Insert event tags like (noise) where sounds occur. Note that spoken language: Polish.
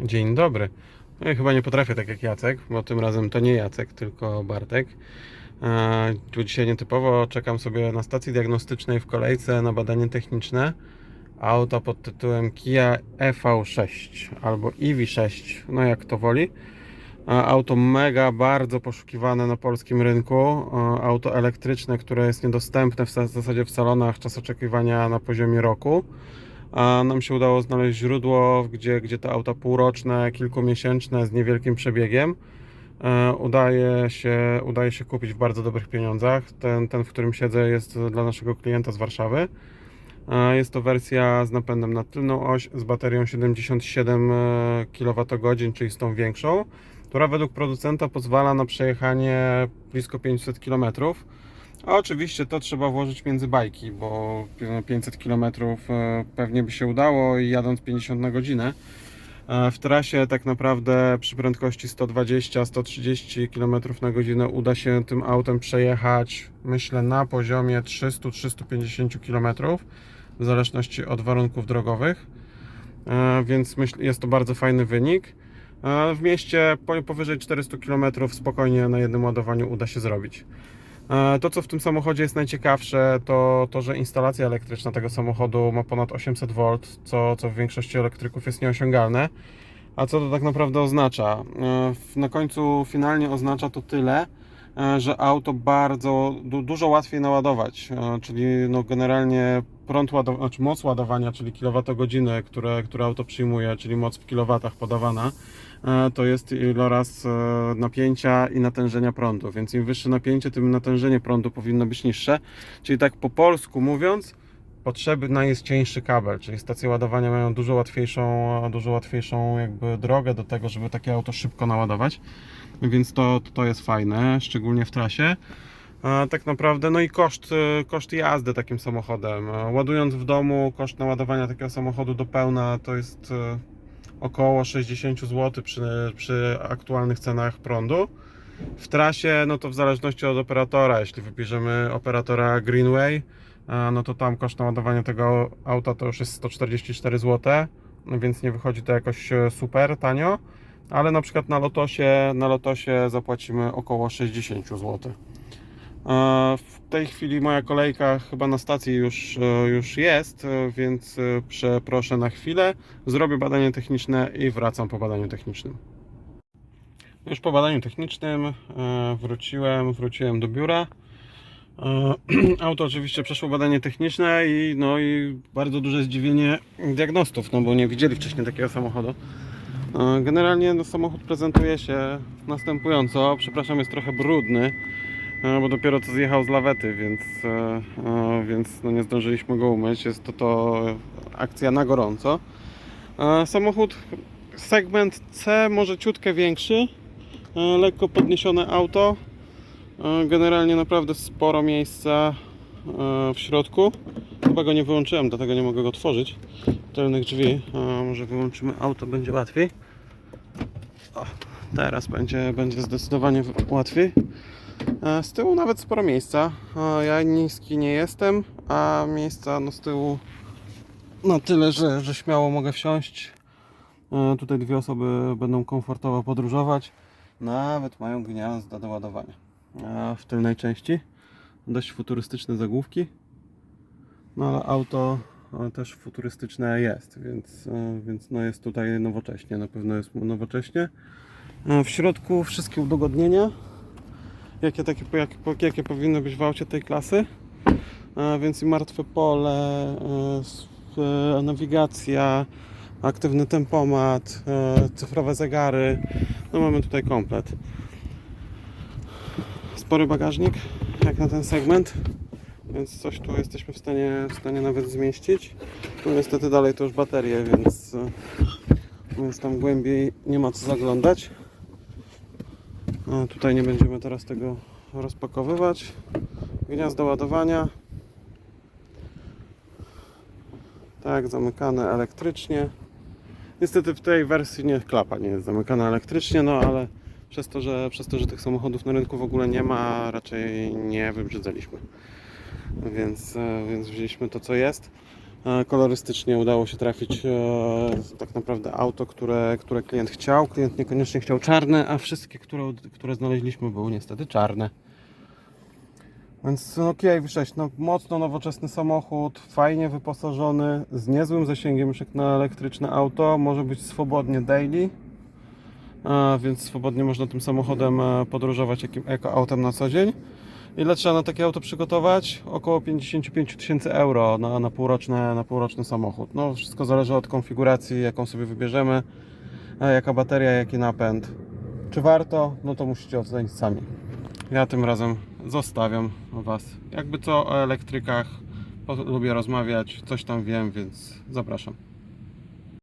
Dzień dobry. No, ja chyba nie potrafię tak jak Jacek, bo tym razem to nie Jacek, tylko Bartek. E, Tu dzisiaj nietypowo czekam sobie na stacji diagnostycznej w kolejce na badanie techniczne auta pod tytułem Kia EV6 albo EV6, no jak to woli. E, Auto mega bardzo poszukiwane na polskim rynku. E, Auto elektryczne, które jest niedostępne w sa- w zasadzie w salonach, czas oczekiwania na poziomie roku. A nam się udało znaleźć źródło, gdzie, gdzie te auta półroczne, kilkumiesięczne z niewielkim przebiegiem e, udaje się, udaje się kupić w bardzo dobrych pieniądzach. Ten, ten, w którym siedzę, jest dla naszego klienta z Warszawy. E, Jest to wersja z napędem na tylną oś z baterią 77 kWh, czyli z tą większą, która według producenta pozwala na przejechanie blisko 500 km. A oczywiście to trzeba włożyć między bajki, bo 500 km pewnie by się udało i jadąc 50 na godzinę. E, W trasie tak naprawdę przy prędkości 120-130 km na godzinę uda się tym autem przejechać, myślę, na poziomie 300-350 km w zależności od warunków drogowych. E, Więc myślę, jest to bardzo fajny wynik. E, W mieście po- powyżej 400 km spokojnie na jednym ładowaniu uda się zrobić. E, To, co w tym samochodzie jest najciekawsze, to to, że instalacja elektryczna tego samochodu ma ponad 800 V, co, co w większości elektryków jest nieosiągalne. A co to tak naprawdę oznacza? E, Na końcu finalnie oznacza to tyle, e, że auto bardzo du, dużo łatwiej naładować, czyli no generalnie prąd ładowania, znaczy moc ładowania, czyli kilowatogodziny, które, które auto przyjmuje, czyli moc w kilowatach podawana, e, to jest iloraz e, napięcia i natężenia prądu, więc im wyższe napięcie, tym natężenie prądu powinno być niższe, czyli tak po polsku mówiąc, potrzebny jest cieńszy kabel, czyli stacje ładowania mają dużo łatwiejszą, dużo łatwiejszą jakby drogę do tego, żeby takie auto szybko naładować, więc to, to jest fajne, szczególnie w trasie. A tak naprawdę, no i koszt, y, koszt jazdy takim samochodem. E, Ładując w domu, koszt naładowania takiego samochodu do pełna to jest e, około 60 zł przy, przy aktualnych cenach prądu. W trasie, no to w zależności od operatora, jeśli wybierzemy operatora Greenway, e, no to tam koszt naładowania tego auta to już jest 144 zł, no więc nie wychodzi to jakoś e, super tanio, ale na przykład na Lotosie, na Lotosie zapłacimy około 60 zł. E, W tej chwili moja kolejka chyba na stacji już, e, już jest, e, więc przeproszę na chwilę, zrobię badanie techniczne i wracam po badaniu technicznym. Już po badaniu technicznym wróciłem, wróciłem do biura. (clears throat) Auto oczywiście przeszło badanie techniczne i, no, i bardzo duże zdziwienie diagnostów, no bo nie widzieli wcześniej takiego samochodu. Generalnie no, samochód prezentuje się następująco. Przepraszam, jest trochę brudny, e, bo dopiero co zjechał z lawety, więc, e, e, więc no, nie zdążyliśmy go umyć. Jest to, to akcja na gorąco. Samochód segment C, może ciutkę większy, lekko podniesione auto. Generalnie naprawdę sporo miejsca w środku. Chyba go nie wyłączyłem, dlatego nie mogę go otworzyć. Tylnych drzwi. Może wyłączymy auto, będzie łatwiej. O, teraz będzie, będzie zdecydowanie łatwiej. E, Z tyłu nawet sporo miejsca. E, Ja niski nie jestem, a miejsca no z tyłu na tyle, że, że śmiało mogę wsiąść. E, Tutaj dwie osoby będą komfortowo podróżować. Nawet mają gniazda do ładowania. W tylnej części dość futurystyczne zagłówki. No ale auto też futurystyczne jest, więc, więc no jest tutaj nowocześnie, na pewno jest nowocześnie. W środku wszystkie udogodnienia, jakie, takie, jakie, jakie powinny być w aucie tej klasy. E, Więc i martwe pole, e, e, nawigacja, aktywny tempomat, cyfrowe zegary. No mamy tutaj komplet. Spory bagażnik, jak na ten segment, więc coś tu jesteśmy w stanie, w stanie nawet zmieścić. Tu niestety dalej to już baterie, więc, więc tam głębiej nie ma co zaglądać. A tutaj nie będziemy teraz tego rozpakowywać. Gniazdo ładowania. Tak, zamykane elektrycznie. Niestety w tej wersji nie klapa nie jest zamykana elektrycznie, no ale przez to, że, przez to, że tych samochodów na rynku w ogóle nie ma, raczej nie wybrzydzaliśmy. Więc, e, więc wzięliśmy to, co jest. E, Kolorystycznie udało się trafić e, tak naprawdę auto, które, które klient chciał. Klient niekoniecznie chciał czarne, a wszystkie, które, które znaleźliśmy, były niestety czarne. Więc no Kia EV6, no mocno nowoczesny samochód, fajnie wyposażony, z niezłym zasięgiem jak na elektryczne auto, może być swobodnie daily, e, więc swobodnie można tym samochodem podróżować jakim eko autem na co dzień. Ile trzeba na takie auto przygotować? Około 55 000 tysięcy euro na, na, półroczne, na półroczny samochód. No wszystko zależy od konfiguracji, jaką sobie wybierzemy, jaka bateria, jaki napęd. Czy warto? No to musicie ocenić sami. Ja tym razem zostawiam Was. Jakby co o elektrykach, lubię rozmawiać, coś tam wiem, więc zapraszam.